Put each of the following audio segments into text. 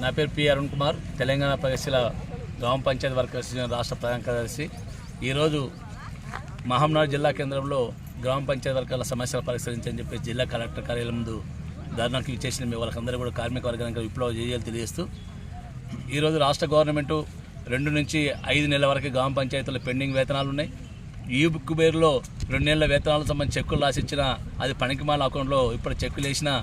నా పేరు పి అరుణ్ కుమార్. తెలంగాణ ప్రగతిశీల గ్రామ పంచాయతీ వర్కర్స్ యూనియన్ రాష్ట్ర ప్రధాన కార్యదర్శి. ఈరోజు మహమ్నాడు జిల్లా కేంద్రంలో గ్రామ పంచాయతీ వర్గాల సమస్యలు పరిష్కరించని చెప్పి జిల్లా కలెక్టర్ కార్యాలయం ముందు ధర్నాకి ఇచ్చేసిన మీ వాళ్ళకందరూ కూడా కార్మిక వర్గానికి విప్లవ చేయాలి తెలియజేస్తూ ఈరోజు రాష్ట్ర గవర్నమెంటు రెండు నుంచి ఐదు నెలల వరకు గ్రామ పంచాయతీలో పెండింగ్ వేతనాలు ఉన్నాయి. ఈ బుక్ బేర్లో రెండు నెలల వేతనాలకు సంబంధించి చెక్కులు రాసిచ్చిన అది పనికిమాల అకౌంట్లో ఇప్పుడు చెక్కులు వేసినా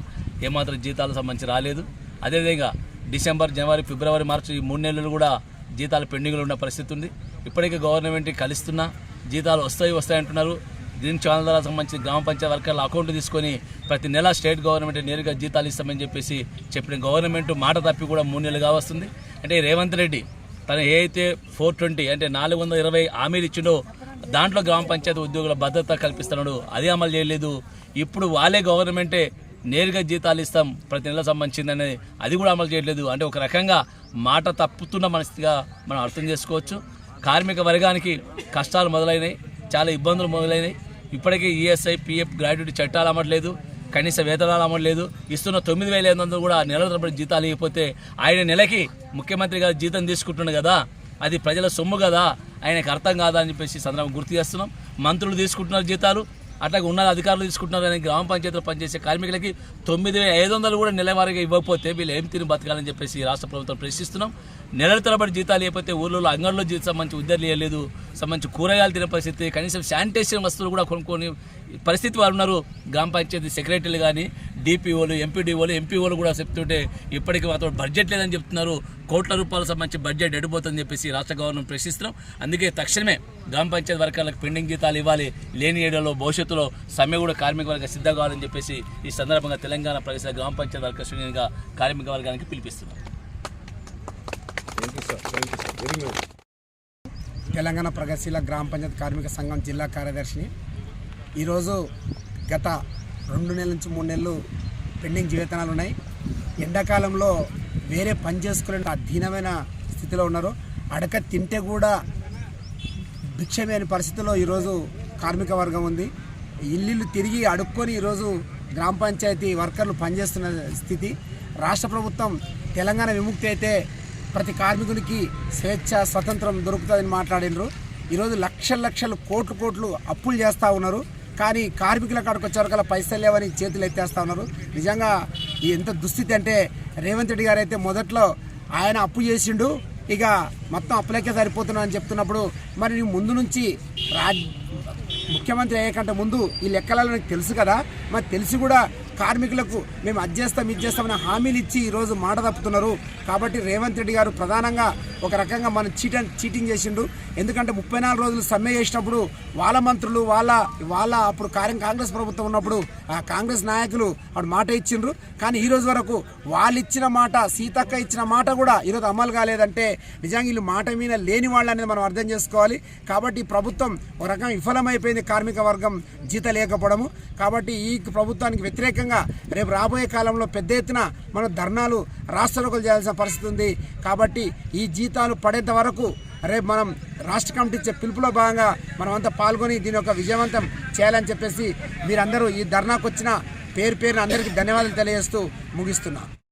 ఏమాత్రం జీతాలకు సంబంధించి రాలేదు. అదేవిధంగా డిసెంబర్ జనవరి ఫిబ్రవరి మార్చి ఈ మూడు నెలలు కూడా జీతాలు పెండింగ్లో ఉన్న పరిస్థితి ఉంది. ఇప్పటికే గవర్నమెంట్ కలుస్తున్నా జీతాలు వస్తాయి వస్తాయి అంటున్నారు. గ్రీన్ ఛానల్ ద్వారా సంబంధించి గ్రామ పంచాయతీ వర్గాల అకౌంట్ తీసుకొని ప్రతి నెల స్టేట్ గవర్నమెంట్ నేరుగా జీతాలు ఇస్తామని చెప్పేసి చెప్పిన గవర్నమెంట్ మాట తప్పి కూడా మూడు నెలలుగా వస్తుంది. అంటే రేవంత్ రెడ్డి తను ఏ అయితే ఫోర్ ట్వంటీ అంటే నాలుగు వందల ఇరవై హామీలు ఇచ్చిండో దాంట్లో గ్రామ పంచాయతీ ఉద్యోగుల భద్రత కల్పిస్తున్నాడు. అది అమలు చేయలేదు. ఇప్పుడు వాళ్ళే గవర్నమెంటే నేరుగా జీతాలు ఇస్తాం ప్రతి నెల సంబంధించిందని అది కూడా అమలు చేయట్లేదు. అంటే ఒక రకంగా మాట తప్పుతున్న మనస్థితిగా మనం అర్థం చేసుకోవచ్చు. కార్మిక వర్గానికి కష్టాలు మొదలైనవి చాలా ఇబ్బందులు మొదలైనవి ఇప్పటికే ఈఎస్ఐ పిఎఫ్ గ్రాడ్యుటీ చట్టాలు అమట్లేదు కనీస వేతనాలు అమ్మట్లేదు ఇస్తున్న తొమ్మిది వేల ఐదు వందలు కూడా నెల తరబడి జీతాలు ఇవ్వకపోతే ఆయన నెలకి ముఖ్యమంత్రి గారు జీతం తీసుకుంటున్నాడు కదా. అది ప్రజల సొమ్ము కదా. ఆయనకు అర్థం కాదా అని చెప్పేసి సందర్భం గుర్తు చేస్తున్నాం. మంత్రులు తీసుకుంటున్నారు జీతాలు. అట్లాగే ఉన్న అధికారులు తీసుకుంటున్నారు అని గ్రామ పంచాయతీలో పనిచేసే కార్మికులకి తొమ్మిది వేల ఐదు వందలు కూడా నెలవారీగా ఇవ్వకపోతే వీళ్ళు ఏం తిని బతకాలని చెప్పేసి ఈ రాష్ట్ర ప్రభుత్వం ప్రశ్నిస్తున్నాం. నెలల తరబడి జీతాలు ఇవ్వకపోతే ఊళ్ళో అంగంలో జీతం సంబంధించి ఉద్దరులు ఇవ్వలేదు సంబంధించి కూరగాయలు తినే పరిస్థితి కనీసం శానిటేషన్ వస్తువులు కూడా కొనుక్కొని పరిస్థితి వారు ఉన్నారు. గ్రామ పంచాయతీ సెక్రటరీలు కానీ డిపిఓలు ఎంపీడీఓలు ఎంపీఓలు కూడా చెప్తుంటే ఇప్పటికీ మాతో బడ్జెట్ లేదని చెప్తున్నారు. కోట్ల రూపాయలకు సంబంధించి బడ్జెట్ ఎడిపోతుందని చెప్పేసి రాష్ట్ర గవర్నమెంట్ ప్రశ్నిస్తున్నాం. అందుకే తక్షణమే గ్రామ పంచాయతీ వర్గాలకు పెండింగ్ జీతాలు ఇవ్వాలి. లేని ఏడాలో భవిష్యత్తులో సమ్మె కూడా కార్మిక వర్గ సిద్ధం కావాలని చెప్పేసి ఈ సందర్భంగా తెలంగాణ ప్రదేశ గ్రామ పంచాయతీ వర్గ శ్రేణిగా కార్మిక వర్గానికి పిలిపిస్తున్నాం. తెలంగాణ ప్రగతిశీల గ్రామ పంచాయతీ కార్మిక సంఘం జిల్లా కార్యదర్శిని ఈరోజు గత రెండు నెలల నుంచి మూడు నెలలు పెండింగ్ జీవితనాలు ఉన్నాయి. ఎండాకాలంలో వేరే పని చేసుకోలేని అధీనమైన స్థితిలో ఉన్నారు. అడక తింటే కూడా భిక్షమేని పరిస్థితిలో ఈరోజు కార్మిక వర్గం ఉంది. ఇల్లు తిరిగి అడుక్కొని ఈరోజు గ్రామ పంచాయతీ వర్కర్లు పనిచేస్తున్న స్థితి. రాష్ట్ర ప్రభుత్వం తెలంగాణ విముక్తి అయితే ప్రతి కార్మికునికి స్వేచ్ఛ స్వతంత్రం దొరుకుతుందని మాట్లాడినరు. ఈరోజు లక్షల లక్షలు కోట్లు కోట్లు అప్పులు చేస్తూ ఉన్నారు. కానీ కార్మికుల కాడికి వచ్చేవరకల్లా పైసలు లేవని చేతులు ఎత్తేస్తూ ఉన్నారు. నిజంగా ఎంత దుస్థితి అంటే రేవంత్ రెడ్డి గారు అయితే మొదట్లో ఆయన అప్పు చేసిండు ఇక మొత్తం అప్పులకే సరిపోతున్నా అని చెప్తున్నప్పుడు మరి నీవు ముందు నుంచి రాజ్ ముఖ్యమంత్రి అయ్యేకంటే ముందు ఈ లెక్కలలో నీకు తెలుసు కదా? మరి తెలిసి కూడా కార్మికులకు మేము అది చేస్తాం ఇది చేస్తామని హామీలు ఇచ్చి ఈరోజు మాట తప్పుతున్నారు. కాబట్టి రేవంత్ రెడ్డి గారు ప్రధానంగా ఒక రకంగా మన చీట చీటింగ్ చేసిండు. ఎందుకంటే ముప్పై నాలుగు రోజులు సమ్మె చేసినప్పుడు వాళ్ళ మంత్రులు వాళ్ళ వాళ్ళ అప్పుడు కార్యం కాంగ్రెస్ ప్రభుత్వం ఉన్నప్పుడు ఆ కాంగ్రెస్ నాయకులు అప్పుడు మాట ఇచ్చిండ్రు. కానీ ఈ రోజు వరకు వాళ్ళు ఇచ్చిన మాట సీతక్క ఇచ్చిన మాట కూడా ఈరోజు అమలు కాలేదంటే నిజంగా వీళ్ళు మాట మీద లేని వాళ్ళు అనేది మనం అర్థం చేసుకోవాలి. కాబట్టి ప్రభుత్వం ఒక రకం విఫలమైపోయింది కార్మిక వర్గం జీత లేకపోవడము. కాబట్టి ఈ ప్రభుత్వానికి వ్యతిరేకంగా రేపు రాబోయే కాలంలో పెద్ద ఎత్తున మనం ధర్నాలు రాష్ట్రాలకు చేయాల్సిన పరిస్థితి ఉంది. కాబట్టి ఈ జీతాలు పడేంత వరకు రేపు మనం రాష్ట్ర కమిటీ ఇచ్చే పిలుపులో భాగంగా మనం అంతా పాల్గొని దీని యొక్క విజయవంతం చేయాలని చెప్పేసి మీరందరూ ఈ ధర్నాకు వచ్చిన పేరు పేరున అందరికీ ధన్యవాదాలు తెలియజేస్తూ ముగిస్తున్నా.